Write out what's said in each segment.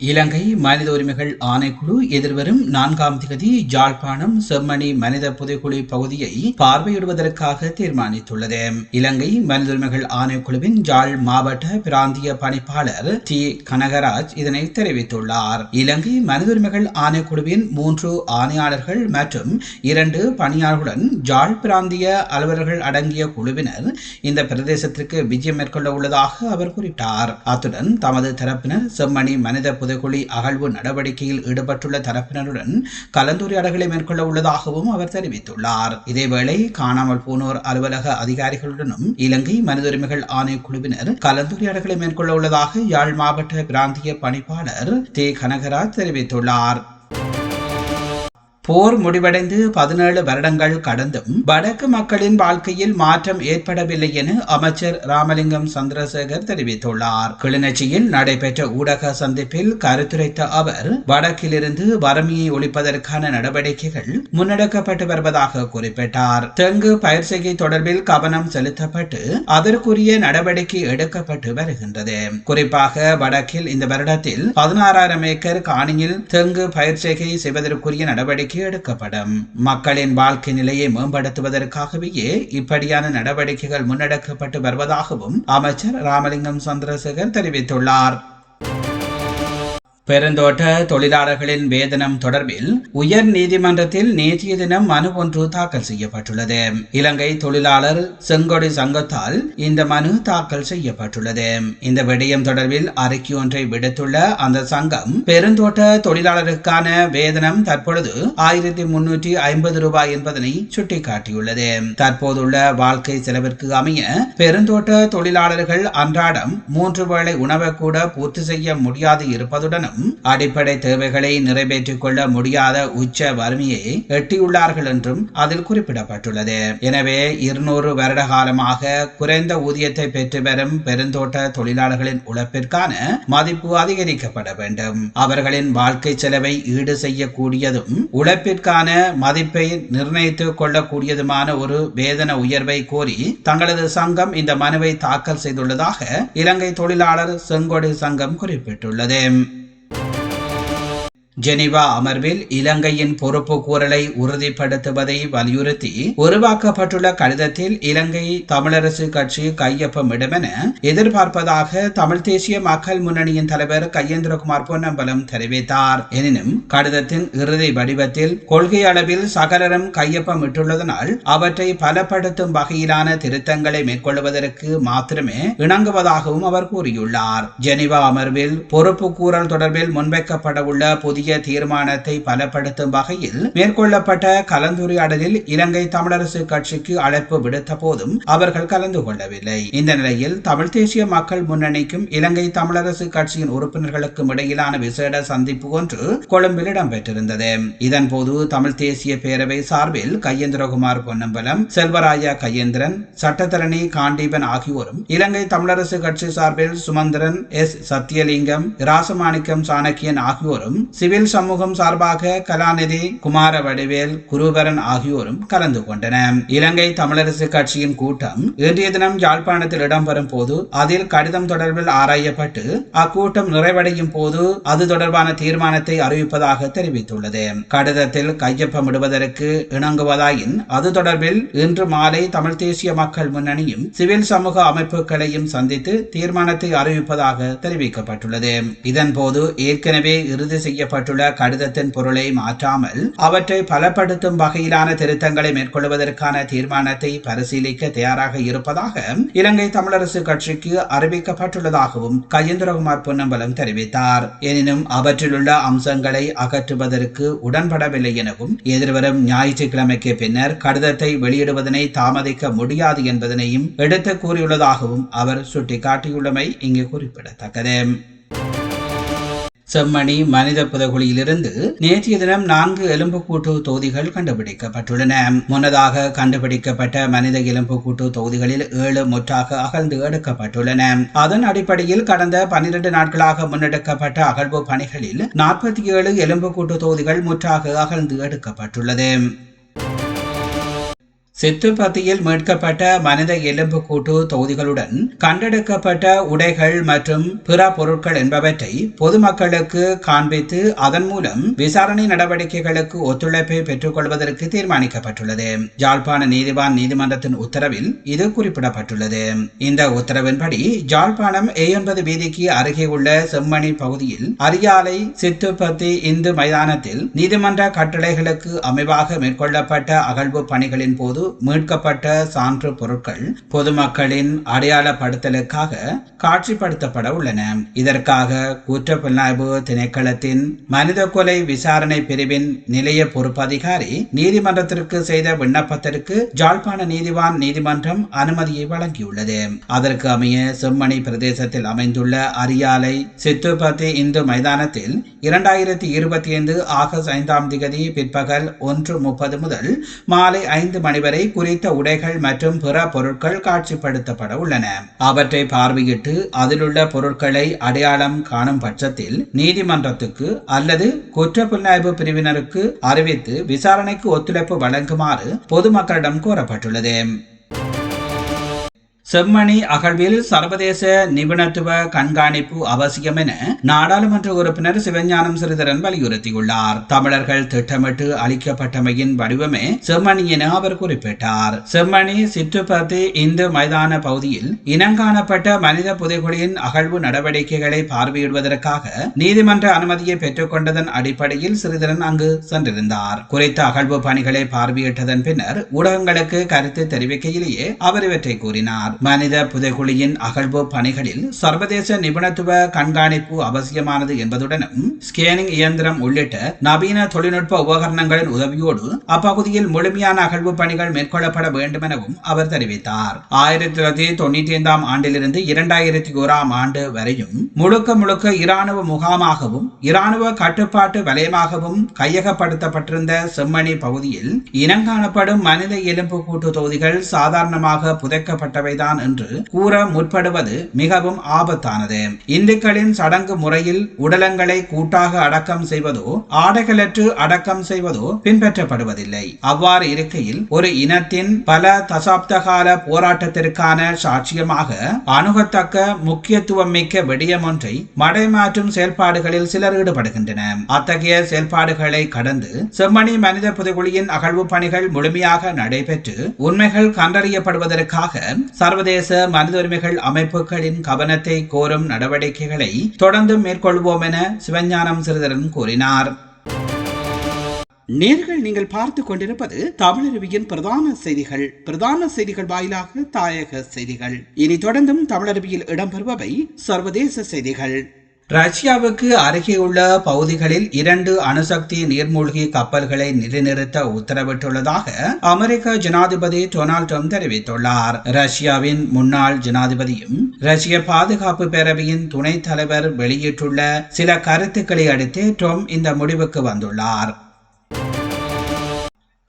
இலங்கை மனித உரிமைகள் ஆணைக்குழு எதிர்வரும் நான்காம் திகதி ஜாழ்ப்பாணம் செம்மணி மனித புதைக்குழி பகுதியை பார்வையிடுவதற்காக தீர்மானித்துள்ளது. இலங்கை மனித உரிமைகள் ஆணைக்குழுவின் ஜாழ் மாவட்ட பிராந்திய பணிப்பாளர் டி. கனகராஜ் இதனை தெரிவித்துள்ளார். இலங்கை மனித உரிமைகள் ஆணைக்குழுவின் மூன்று ஆணையாளர்கள் மற்றும் இரண்டு பணியாளர்களுடன் ஜாழ் பிராந்திய அலுவலர்கள் அடங்கிய குழுவினர் இந்த பிரதேசத்திற்கு விஜயம் மேற்கொள்ள உள்ளதாக அவர் குறிப்பிட்டார். அத்துடன் தமது தரப்பினர் செம்மணி மனித புதைக்குழி அகழ்வு நடவடிக்கையில் ஈடுபட்டுள்ள தரப்பினருடன் கலந்துரையாடல்களை மேற்கொள்ள உள்ளதாகவும் அவர் தெரிவித்துள்ளார். இதேவேளை காணாமல் போனோர் அலுவலக அதிகாரிகளுடனும் இலங்கை மனிதுரிமைகள் ஆணைக்குழுவினர் கலந்துரையாடல்களை மேற்கொள்ள உள்ளதாக யாழ் மாவட்ட பிராந்திய பணிப்பாளர் தே கனகராஜ் தெரிவித்துள்ளார். போர் முடிவடைந்து பதினேழு வருடங்கள் கடந்தும் வடக்கு மக்களின் வாழ்க்கையில் மாற்றம் ஏற்படவில்லை என அமைச்சர் ராமலிங்கம் சந்திரசேகர் தெரிவித்துள்ளார். கிளிநொச்சியில் நடைபெற்ற ஊடக சந்திப்பில் கருத்துரைத்த அவர் வடக்கிலிருந்து வறுமையை ஒழிப்பதற்கான நடவடிக்கைகள் முன்னெடுக்கப்பட்டு வருவதாக குறிப்பிட்டார். தெங்கு பயிர் செய்கை தொடர்பில் கவனம் செலுத்தப்பட்டு அதற்குரிய நடவடிக்கை எடுக்கப்பட்டு வருகின்றது. குறிப்பாக வடக்கில் இந்த வருடத்தில் பதினாறாயிரம் ஏக்கர் காணியில் தெங்கு பயிர் செய்கை செய்வதற்குரிய நடவடிக்கை நடவடிக்கை எடுக்கப்படும் மக்களின் வாழ்க்கை நிலையை மேம்படுத்துவதற்காகவே இப்படியான நடவடிக்கைகள் முன்னெடுக்கப்பட்டு வருவதாகவும் அமைச்சர் ராமலிங்கம் சந்திரசேகர் தெரிவித்துள்ளார். பெருந்தோட்ட தொழிலாளர்களின் வேதனம் தொடர்பில் உயர் நீதிமன்றத்தில் நேற்றைய தினம் மனு ஒன்று தாக்கல் செய்யப்பட்டுள்ளது. இலங்கை தொழிலாளர் செங்கொடி சங்கத்தால் இந்த மனு தாக்கல் செய்யப்பட்டுள்ளது. இந்த விடயம் தொடர்பில் அறிக்கை ஒன்றை விடுத்துள்ள அந்த சங்கம் பெருந்தோட்ட தொழிலாளருக்கான வேதனம் தற்பொழுது ஆயிரத்தி முன்னூற்றி ஐம்பது ரூபாய் என்பதனை சுட்டிக்காட்டியுள்ளது. தற்போதுள்ள வாழ்க்கை செலவிற்கு அமைய பெருந்தோட்ட தொழிலாளர்கள் அன்றாடம் மூன்று வேளை உணவை கூட பூர்த்தி செய்ய முடியாது இருப்பதுடனும் அடிப்படை தேவைகளை நிறைவேற்றிக் கொள்ள முடியாத உச்ச வறுமையை எட்டியுள்ளார்கள் என்றும் அதில் குறிப்பிடப்பட்டுள்ளது. எனவே இருநூறு வருட காலமாக குறைந்த ஊதியத்தை பெற்று வரும் பெருந்தோட்ட தொழிலாளர்களின் உழைப்பிற்கான மதிப்பு அதிகரிக்கப்பட வேண்டும். அவர்களின் வாழ்க்கை செலவை ஈடு செய்யக்கூடியதும் உழைப்பிற்கான மதிப்பை நிர்ணயித்துக் கொள்ளக்கூடியதுமான ஒரு வேதன உயர்வை கோரி தங்களது சங்கம் இந்த மனுவை தாக்கல் செய்துள்ளதாக இலங்கை தொழிலாளர் செங்கொடி சங்கம் குறிப்பிட்டுள்ளது. ஜெனிவா அமர்வில் இலங்கையின் பொறுப்பு கூறலை உறுதிப்படுத்துவதை வலியுறுத்தி உருவாக்கப்பட்டுள்ள கடிதத்தில் இலங்கை தமிழரசு கட்சி கையொப்பமிடும் என எதிர்பார்ப்பதாக தமிழ் தேசிய மக்கள் முன்னணியின் தலைவர் கையேந்திரகுமார் பொன்னம்பலம் தெரிவித்தார். எனினும் கடிதத்தின் இறுதி வடிவத்தில் கொள்கை அளவில் சகலரும் கையொப்பமிட்டுள்ளதனால் அவற்றை பலப்படுத்தும் வகையிலான திருத்தங்களை மேற்கொள்வதற்கு மாத்திரமே இணங்குவதாகவும் அவர் கூறியுள்ளார். ஜெனிவா அமர்வில் பொறுப்பு கூறல் தொடர்பில் முன்வைக்கப்பட உள்ள புதிய புதிய தீர்மானத்தை பலப்படுத்தும் வகையில் மேற்கொள்ளப்பட்ட கலந்துரையாடலில் இலங்கை தமிழரசு கட்சிக்கு அழைப்பு விடுத்த போதும் அவர்கள் கலந்து கொள்ளவில்லை. இந்த நிலையில் தமிழ் தேசிய மக்கள் முன்னணிக்கும் இலங்கை தமிழரசு கட்சியின் உறுப்பினர்களுக்கும் இடையிலான விசேட சந்திப்பு ஒன்று கொழும்பில் இடம்பெற்றிருந்தது. இதன்போது தமிழ் தேசிய பேரவை சார்பில் கையேந்திரகுமார் பொன்னம்பலம் செல்வராயா கையேந்திரன் சட்டத்தரணி காண்டீபன் ஆகியோரும் இலங்கை தமிழரசு கட்சி சார்பில் சுமந்திரன் எஸ். சத்தியலிங்கம் ராசமாணிக்கம் சாணக்கியன் ஆகியோரும் சிவில் சிவில் சமூகம் சார்பாக கலாநிதி குமார வடிவேல் குருபரன் ஆகியோரும் கலந்து கொண்டனர். இலங்கை தமிழரசு கட்சியின் கூட்டம் இன்றைய தினம் யாழ்ப்பாணத்தில் இடம்பெறும் போது அதில் கடிதம் தொடர்பில் ஆராயப்பட்டு அக்கூட்டம் நிறைவடையும் போது அது தொடர்பான தீர்மானத்தை அறிவிப்பதாக தெரிவித்துள்ளது. கடிதத்தில் கையொப்பமிடுவதற்கு இணங்குவதாயின் அது தொடர்பில் இன்று மாலை தமிழ் தேசிய மக்கள் முன்னணியும் சிவில் சமூக அமைப்புகளையும் சந்தித்து தீர்மானத்தை அறிவிப்பதாக தெரிவிக்கப்பட்டுள்ளது. இதன்போது ஏற்கனவே இறுதி செய்யப்பட்ட கொடுக்கப்பட்டுள்ள கடிதத்தின் பொருளை மாற்றாமல் அவற்றை பலப்படுத்தும் வகையிலான திருத்தங்களை மேற்கொள்வதற்கான தீர்மானத்தை பரிசீலிக்க தயாராக இருப்பதாக இலங்கை தமிழரசு கட்சிக்கு அறிவிக்கப்பட்டுள்ளதாகவும் கஜேந்திரகுமார் பொன்னம்பலம் தெரிவித்தார். எனினும் அவற்றிலுள்ள அம்சங்களை அகற்றுவதற்கு உடன்படவில்லை எனவும் எதிர்வரும் ஞாயிற்றுக்கிழமைக்கு பின்னர் கடிதத்தை வெளியிடுவதனை தாமதிக்க முடியாது என்பதனையும் எடுத்து கூறியுள்ளதாகவும் அவர் சுட்டிக்காட்டியுள்ளமை இங்கு குறிப்பிடத்தக்கது. செம்மணி மனித புதகுழியிலிருந்து நேற்றைய தினம் நான்கு எலும்புக்கூட்டு தொகுதிகள் கண்டுபிடிக்கப்பட்டுள்ளன. முன்னதாக கண்டுபிடிக்கப்பட்ட மனித எலும்புக்கூட்டு தொகுதிகளில் ஏழு முற்றாக அகழ்ந்து எடுக்கப்பட்டுள்ளன. அதன் அடிப்படையில் கடந்த பனிரெண்டு நாட்களாக முன்னெடுக்கப்பட்ட அகழ்வு பணிகளில் நாற்பத்தி ஏழு எலும்புக்கூட்டு தொகுதிகள் முற்றாக அகழ்ந்து எடுக்கப்பட்டுள்ளது. சித்துப்பத்தியில் மீட்கப்பட்ட மனித எலும்பு கூட்டு தொகுதிகளுடன் கண்டெடுக்கப்பட்ட உடைகள் மற்றும் பிற பொருட்கள் என்பவற்றை பொதுமக்களுக்கு காண்பித்து அதன் மூலம் விசாரணை நடவடிக்கைகளுக்கு ஒத்துழைப்பை பெற்றுக் கொள்வதற்கு தீர்மானிக்கப்பட்டுள்ளது. ஜாழ்ப்பாண நீதிவான் நீதிமன்றத்தின் உத்தரவில் இது குறிப்பிடப்பட்டுள்ளது. இந்த உத்தரவின்படி ஜாழ்ப்பாணம் ஏ ஒன்பது வீதிக்கு அருகே உள்ள செம்மணி பகுதியில் அரியாலை சித்துப்பத்தி இந்து மைதானத்தில் நீதிமன்ற கட்டளைகளுக்கு அமைவாக மேற்கொள்ளப்பட்ட அகழ்வு பணிகளின் போது மீட்கப்பட்ட சான்று பொருட்கள் பொதுமக்களின் அடையாளப்படுத்தலுக்காக காட்சிப்படுத்தப்பட உள்ளன. இதற்காக குற்றப்புலனாய்வு திணைக்களத்தின் மனித கொலை விசாரணை பிரிவின் நிலைய பொறுப்பதிகாரி நீதிமன்றத்திற்கு செய்த விண்ணப்பத்திற்கு ஜாழ்ப்பாண நீதிவான் நீதிமன்றம் அனுமதியை வழங்கியுள்ளது. அதற்கு அமைய செம்மணி பிரதேசத்தில் அமைந்துள்ள அரியாலை சித்துப்பத்தி இந்து மைதானத்தில் இரண்டாயிரத்தி இருபத்தி ஐந்து ஆகஸ்ட் ஐந்தாம் திகதி பிற்பகல் ஒன்று முப்பது முதல் மாலை ஐந்து மணி வரை குறித்த உடைகள் மற்றும் பிற பொருட்கள் காட்சிப்படுத்தப்பட உள்ளன. அவற்றை பார்வையிட்டு அதிலுள்ள பொருட்களை அடையாளம் காணும் பட்சத்தில் நீதிமன்றத்துக்கு அல்லது குற்ற புலனாய்வு பிரிவினருக்கு அறிவித்து விசாரணைக்கு ஒத்துழைப்பு வழங்குமாறு பொதுமக்களிடம் கோரப்பட்டுள்ளது. செம்மணி அகழ்வில் சர்வதேச நிபுணத்துவ கண்காணிப்பு அவசியம் என நாடாளுமன்ற உறுப்பினர் சிவஞானம் சிறிதரன் வலியுறுத்தியுள்ளார். தமிழர்கள் திட்டமிட்டு அளிக்கப்பட்டமையின் வடிவமே செம்மணி என அவர் குறிப்பிட்டார். செம்மணி சிற்றுப்பத்து இந்து மைதான பகுதியில் இனங்காணப்பட்ட மனித புதைகுழியின் அகழ்வு நடவடிக்கைகளை பார்வையிடுவதற்காக நீதிமன்ற அனுமதியை பெற்றுக்கொண்டதன் அடிப்படையில் சிறிதரன் அங்கு சென்றிருந்தார். குறித்த அகழ்வு பணிகளை பார்வையிட்டதன் பின்னர் ஊடகங்களுக்கு கருத்து தெரிவிக்கையிலேயே அவர் இவற்றை கூறினார். மனித புதைகுழியின் அகழ்வு பணிகளில் சர்வதேச நிபுணத்துவ கண்காணிப்பு அவசியமானது என்பதுடனும் ஸ்கேனிங் இயந்திரம் உள்ளிட்ட நவீன தொழில்நுட்ப உபகரணங்களின் உதவியோடு அப்பகுதியில் முழுமையான அகழ்வு பணிகள் மேற்கொள்ளப்பட வேண்டும் எனவும் அவர் தெரிவித்தார். ஆயிரத்தி தொள்ளாயிரத்தி தொண்ணூற்றி ஐந்தாம் ஆண்டிலிருந்து இரண்டாயிரத்தி ஓராம் ஆண்டு வரையும் முழுக்க முழுக்க இராணுவ முகாமாகவும் இராணுவ கட்டுப்பாட்டு வலயமாகவும் கையகப்படுத்தப்பட்டிருந்த செம்மணி பகுதியில் இனங்காணப்படும் மனித எலும்பு கூட்டு தொகுதிகள் சாதாரணமாக புதைக்கப்பட்டவைதான். தான் என்று கூற முற்படுவது மிகவும் ஆபத்தானது. இந்துக்களின் சடங்கு முறையில் உடலங்களை கூட்டாக அடக்கம் செய்வதோ ஆடைகளற்று அடக்கம் செய்வதோ பின்பற்றப்படுவதில்லை. அவ்வாறு இருக்கையில் ஒரு இனத்தின் பல தசாப்த கால போராட்டத்திற்கான சாட்சியமாக அணுகத்தக்க முக்கியத்துவம் மிக்க விடயம் ஒன்றை மடைமாற்றும் செயல்பாடுகளில் சிலர் ஈடுபடுகின்றன. அத்தகைய செயல்பாடுகளை கடந்து செம்மணி மனித புதைகுழியின் அகழ்வு பணிகள் முழுமையாக நடைபெற்று உண்மைகள் கண்டறியப்படுவதற்காக சர்வதேச மனித உரிமைகள் அமைப்புகளின் கவனத்தை கோரும் நடவடிக்கைகளை தொடர்ந்து மேற்கொள்வோம் என சிவஞானம் சிறிதரன் கூறினார். நேர்கள் நீங்கள் பார்த்து கொண்டிருப்பது தமிழருவியின் பிரதான செய்திகள். பிரதான செய்திகள் வாயிலாக தாயக செய்திகள். இனி தொடர்ந்தும் தமிழருவியில் இடம்பெறுபவை சர்வதேச செய்திகள். ரஷ்யாவுக்கு அருகே உள்ள பகுதிகளில் இரண்டு அணுசக்தி நீர்மூழ்கி கப்பல்களை நிலைநிறுத்த உத்தரவிட்டுள்ளதாக அமெரிக்க ஜனாதிபதி டொனால்ட் ட்ரம்ப் தெரிவித்துள்ளார். ரஷ்யாவின் முன்னாள் ஜனாதிபதியும் ரஷ்ய பாதுகாப்பு பேரவையின் துணைத் தலைவர் வெளியிட்டுள்ள சில கருத்துக்களை அடுத்து ட்ரம்ப் இந்த முடிவுக்கு வந்துள்ளார்.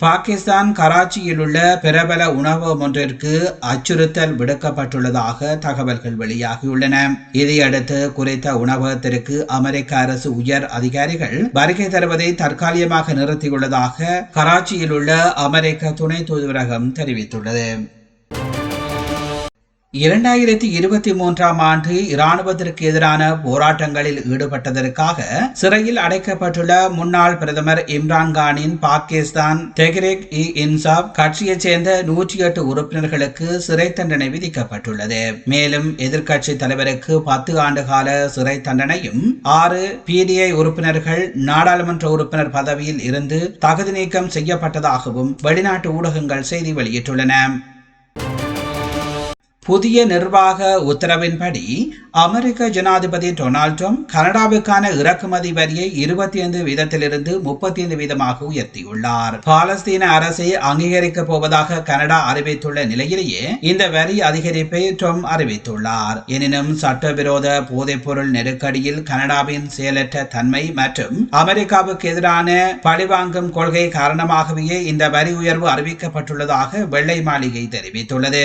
பாகிஸ்தான் கராச்சியில் உள்ள பிரபல உணவகம் ஒன்றிற்கு அச்சுறுத்தல் விடுக்கப்பட்டுள்ளதாக தகவல்கள் வெளியாகியுள்ளன. இதையடுத்து குறித்த உணவகத்திற்கு அமெரிக்க அரசு உயர் அதிகாரிகள் வருகை தருவதை தற்காலிகமாக நிறுத்தியுள்ளதாக கராச்சியில் உள்ள அமெரிக்க துணை தூதரகம் தெரிவித்துள்ளது. இரண்டாயிரத்தி இருபத்தி மூன்றாம் ஆண்டு இராணுவத்திற்கு எதிரான போராட்டங்களில் ஈடுபட்டதற்காக சிறையில் அடைக்கப்பட்டுள்ள முன்னாள் பிரதமர் இம்ரான்கானின் பாகிஸ்தான் தெஹ்ரிக் இ இன்சாப் கட்சியைச் சேர்ந்த நூற்றி எட்டு உறுப்பினர்களுக்கு சிறை தண்டனை விதிக்கப்பட்டுள்ளது. மேலும் எதிர்க்கட்சி தலைவருக்கு பத்து ஆண்டு கால சிறை தண்டனையும் ஆறு பிடிஐ உறுப்பினர்கள் நாடாளுமன்ற உறுப்பினர் பதவியில் இருந்து தகுதி நீக்கம் செய்யப்பட்டதாகவும் வெளிநாட்டு ஊடகங்கள் செய்தி வெளியிட்டுள்ளன. புதிய நிர்வாக உத்தரவின்படி அமெரிக்க ஜனாதிபதி டொனால்ட் ட்ரம்ப் கனடாவுக்கான இறக்குமதி வரியை இருபத்தி ஐந்து வீதத்திலிருந்து முப்பத்தி ஐந்து வீதமாக உயர்த்தியுள்ளார். பாலஸ்தீன அரசை அங்கீகரிக்கப் போவதாக கனடா அறிவித்துள்ள நிலையிலேயே இந்த வரி அதிகரிப்பை ட்ரம்ப் அறிவித்துள்ளார். எனினும் சட்டவிரோத போதைப்பொருள் நெருக்கடியில் கனடாவின் செயலற்ற தன்மை மற்றும் அமெரிக்காவுக்கு எதிரான பழிவாங்கும் கொள்கை காரணமாகவே இந்த வரி உயர்வு அறிவிக்கப்பட்டுள்ளதாக வெள்ளை மாளிகை தெரிவித்துள்ளது.